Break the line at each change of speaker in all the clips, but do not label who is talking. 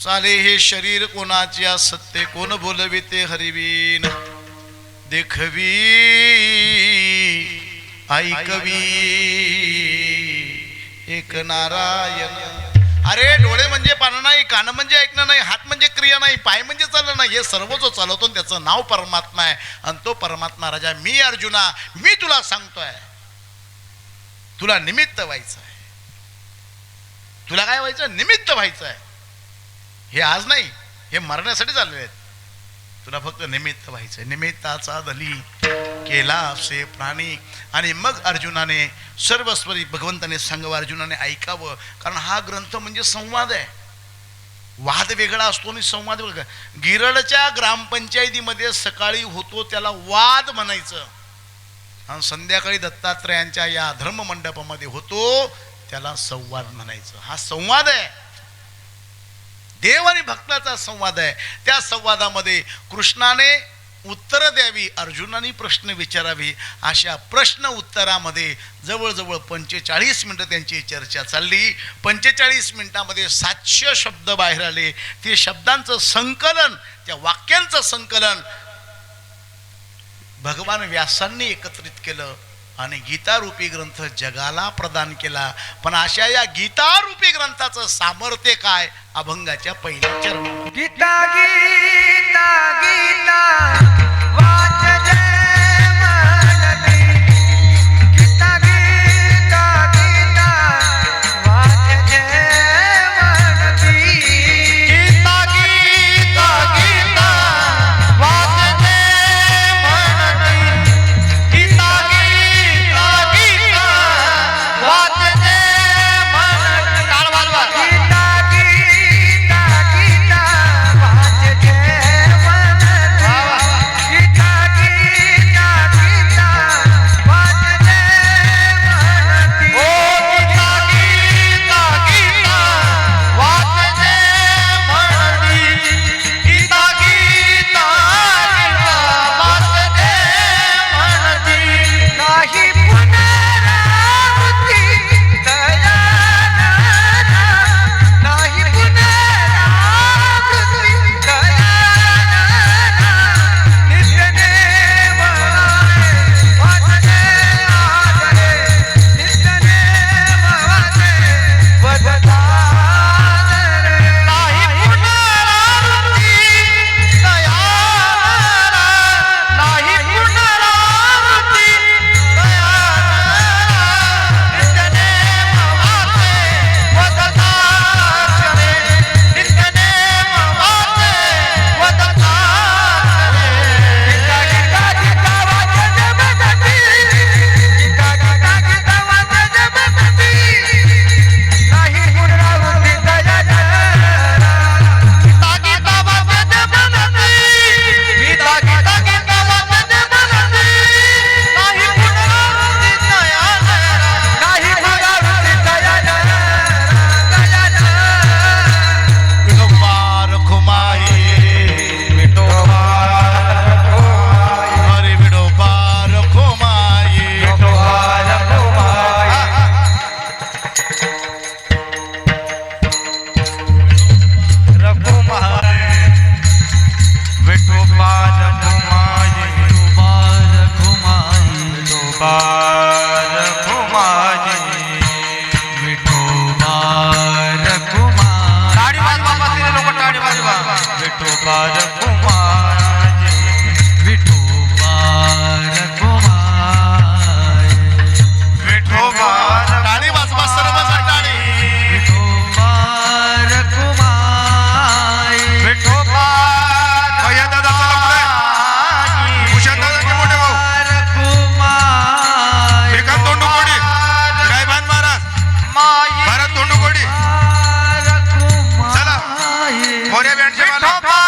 चाले हे शरीर कोणाच्या सत्य कोण बोलविते हरिवीन देखवी ऐकवी. एक नारायण. अरे डोळे म्हणजे पाहणं नाही कान म्हणजे ऐकणं नाही हात म्हणजे क्रिया नाही पाय म्हणजे चालणं नाही. हे सर्व जो चालवतो त्याचं नाव परमात्मा आहे. आणि तो परमात्मा राजा मी अर्जुना मी तुला सांगतोय. तुला निमित्त व्हायचं आहे तुला काय व्हायचं? निमित्त व्हायचं आहे हे आज नाही हे मरण्यासाठी चालले आहेत. तुला फक्त निमित्त व्हायचं निमित्ताचा दली केला असे प्राणी. आणि मग अर्जुनाने सर्वस्वरी भगवंताने सांगावं अर्जुनाने ऐकावं. कारण हा ग्रंथ म्हणजे संवाद आहे. वाद वेगळा असतो आणि संवाद वेगळा. गिरडच्या ग्रामपंचायतीमध्ये सकाळी होतो त्याला वाद म्हणायचं. आणि संध्याकाळी दत्तात्रयांच्या या धर्म मंडपामध्ये होतो त्याला संवाद म्हणायचं. हा संवाद आहे. देव आणि भक्ताचा संवाद आहे. त्या संवादामध्ये कृष्णाने उत्तर द्यावी अर्जुनाने प्रश्न विचारावी अशा प्रश्न उत्तरामध्ये जवळजवळ पंचेचाळीस मिनटं त्यांची चर्चा चालली. पंचेचाळीस मिनटामध्ये सातशे शब्द बाहेर आले. ते शब्दांचं संकलन त्या वाक्यांचं संकलन भगवान व्यासांनी एकत्रित केलं. आणि गीतारूपी ग्रंथ जगाला प्रदान केला. पण अशा या गीतारूपी ग्रंथाचं सामर्थ्य काय? अभंगाच्या पहिल्या चरण
गीता गीता गीता.
विठोबा 往这边，去先把头跑。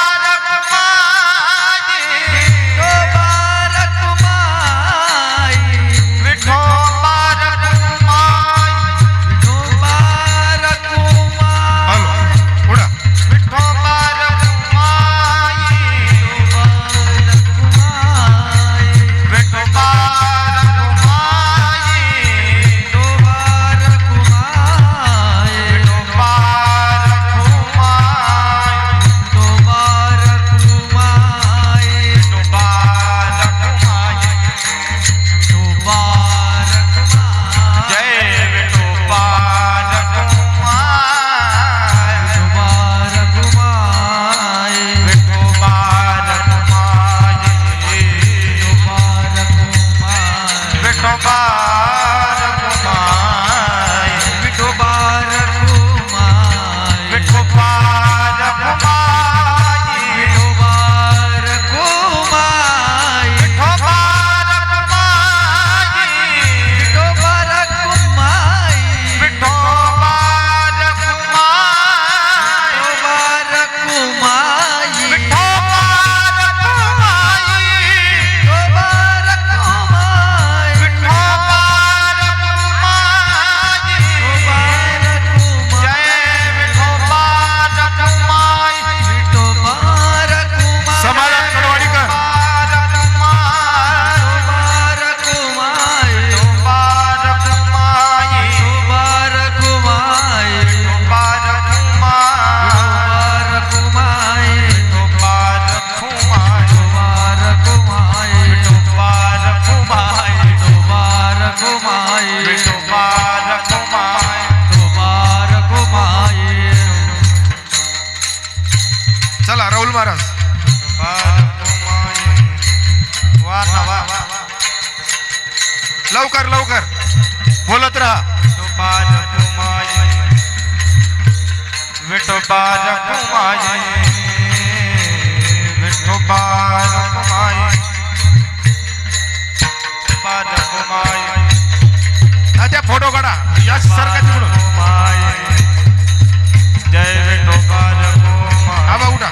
रघुमाई विष्णुपा रघुमाई तुमा रघुमाई चला राहुल महाराज. वा
नवा
लवकर लवकर. बोलत राहा.
विठोबा रघुमाई विठोबा
रघुमाई त्या फोटो काढा. या सरका तिकडून
जय
हा बा उठा.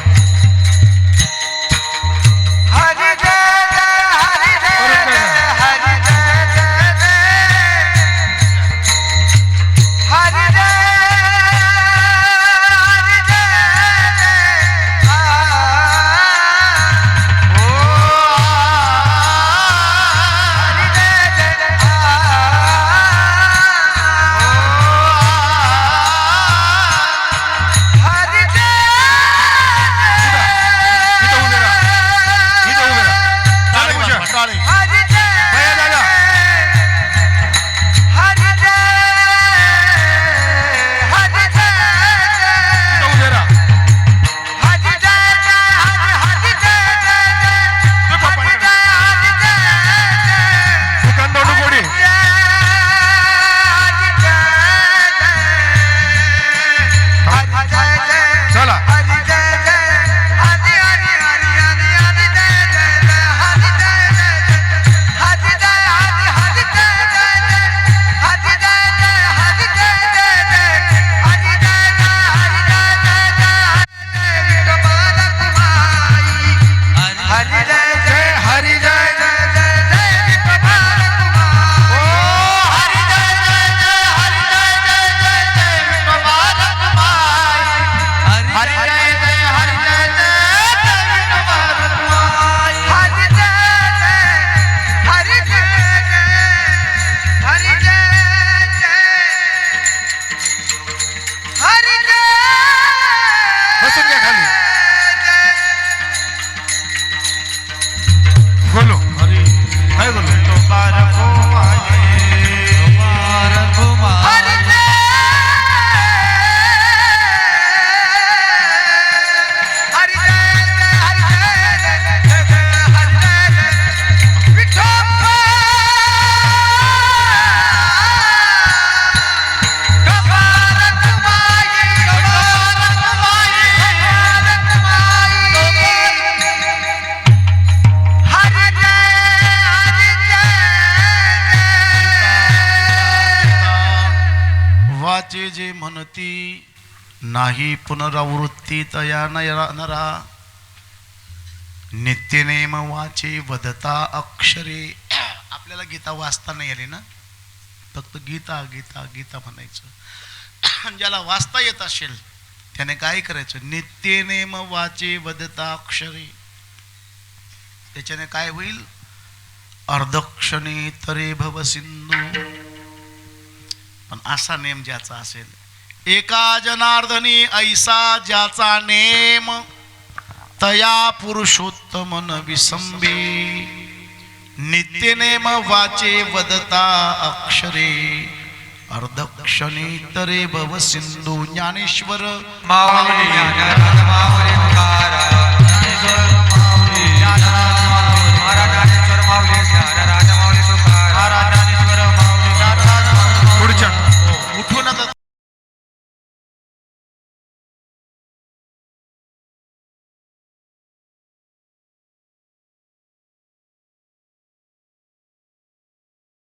Para जे नाही पुनरावृत्ती तया नरा. नित्यनेम वाचे वदता अक्षरे. आपल्याला गीता वाचता नाही आली ना? फक्त गीता गीता गीता म्हणायचं. ज्याला वाचता येत असेल त्याने काय करायचं? नित्यनेम वाचे वदता अक्षरे. त्याच्याने काय होईल? अर्धक्षणे तरे भव सिंधू. पण असा नेम ज्याचा असेल एका जनार्दनी ऐसा ज्याचा नेम तया पुरुषोत्तम न विसंबे. नित्यनेम वाचे वदता अक्षरे अर्धक्षणी तरे भव सिंधू ज्ञानेश्वर.
माऊली